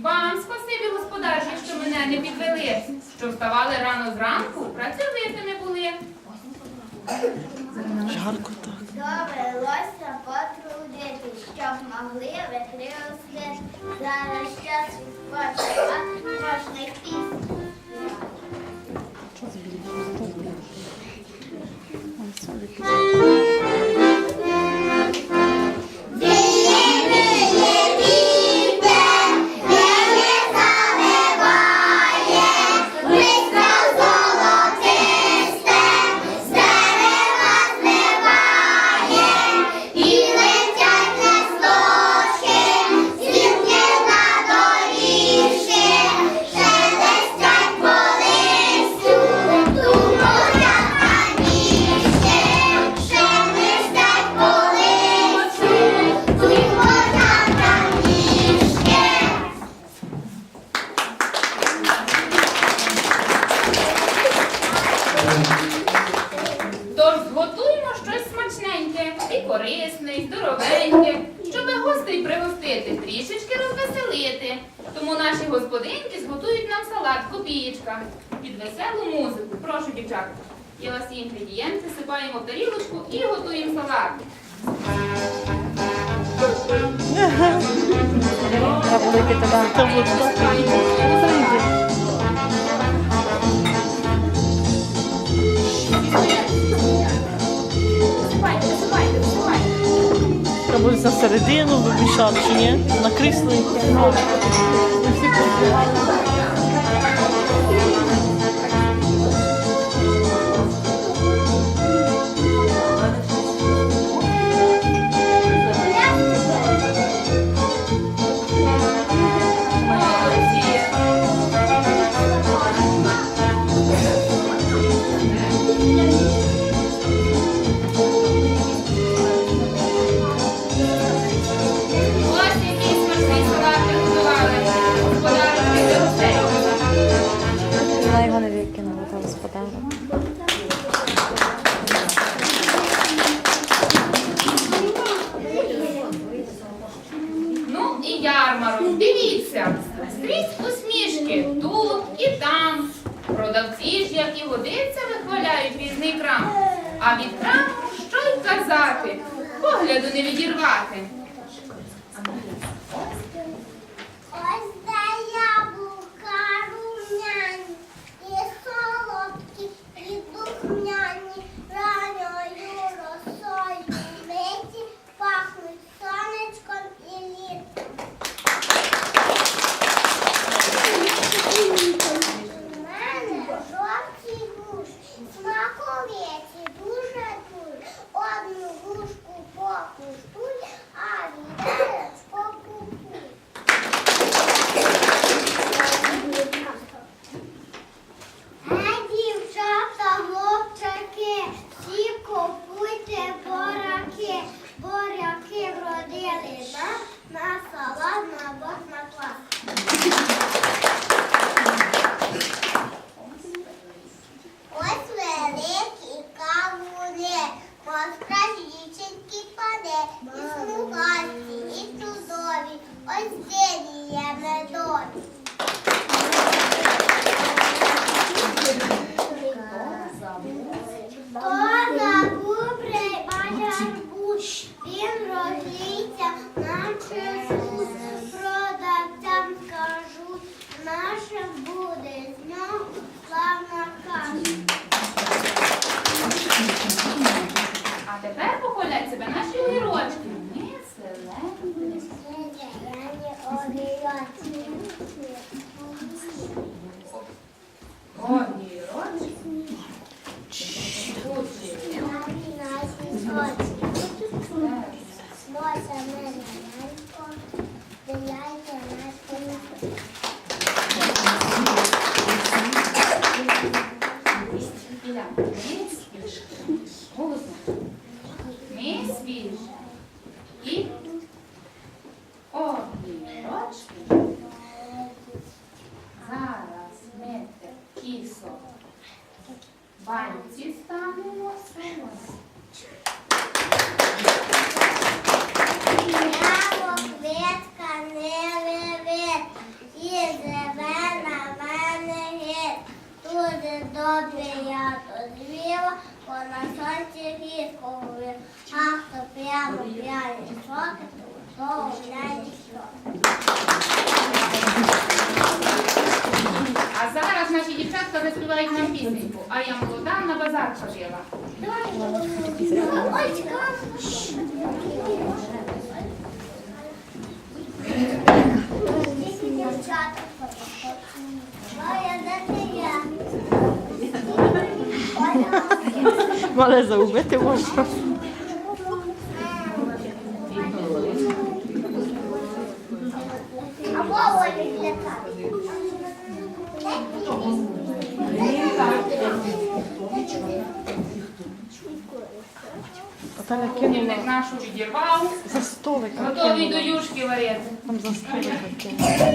Вам спасибі, господарі, що мене не підвели, що вставали рано зранку, працьовитими були. Жарко так. Довелося потрудити, щоб могли викрилися зараз час відпочивати можна пісні. Що розвеселити. Тому наші господинки зготують нам салат копієчка під веселу музику. Прошу, дівчатка. Я вас інгредієнти сипаємо в тарілочку і готуємо салат. Та ось на середину вибішав чи ні? На крісло. І ярмарок. Дивіться, скрізь усмішки тут і там. Продавці ж, як і годиться, вихваляють різний крам. А від краму що й казати, погляду не відірвати. Ось дені є медові. Хто забубрий баярбуш, він розліться нам чужу. Продавцям скажуть, наше буде з нього славна каша. А тепер похвалять себе наші огірочки. Ми селені. Огірочки. Кучі. так ходила. Мале заубити можна. А Вова не лякає. Наталя кинула Півник нашу відірвав. за столик. Готові до юшки варити. Там за столик. кинула.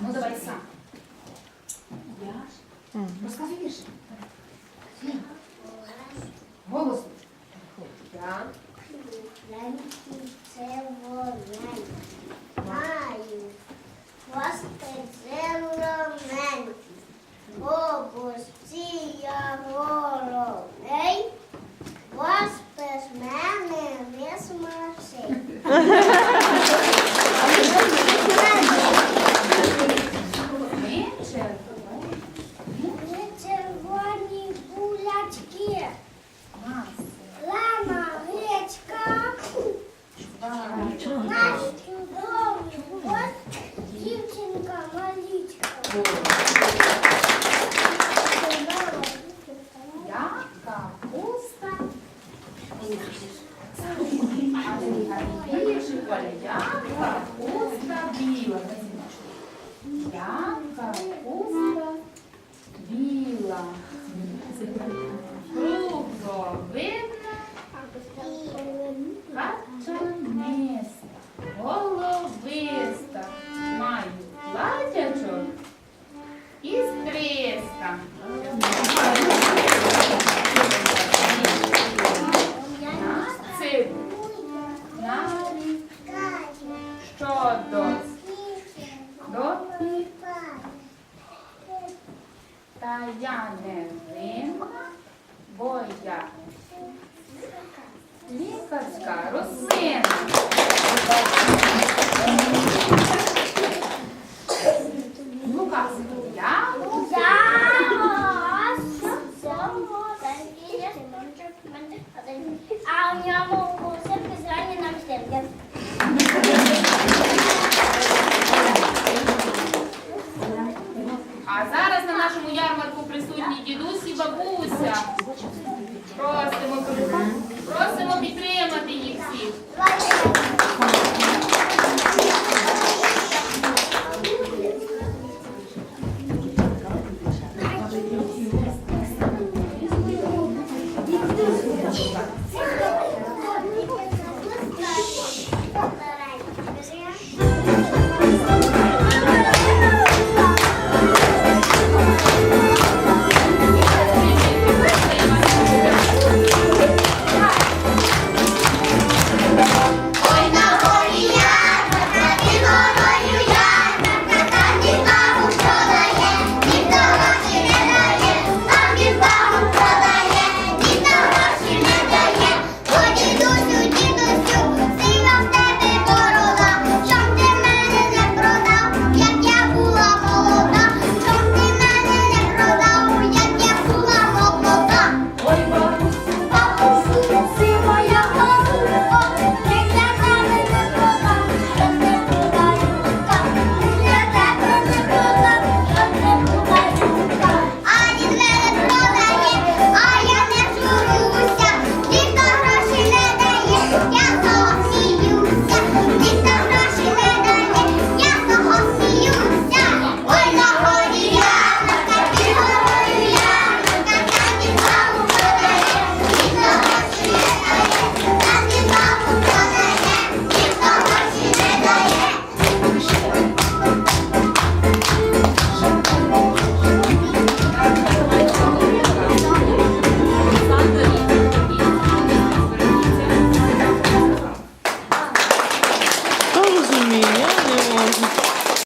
Ну давай сам. 아, 5천 원. Та я не винна, бо я лікарська рослина. Ну, Лукас, я А у нього гусинки зрані нам земля.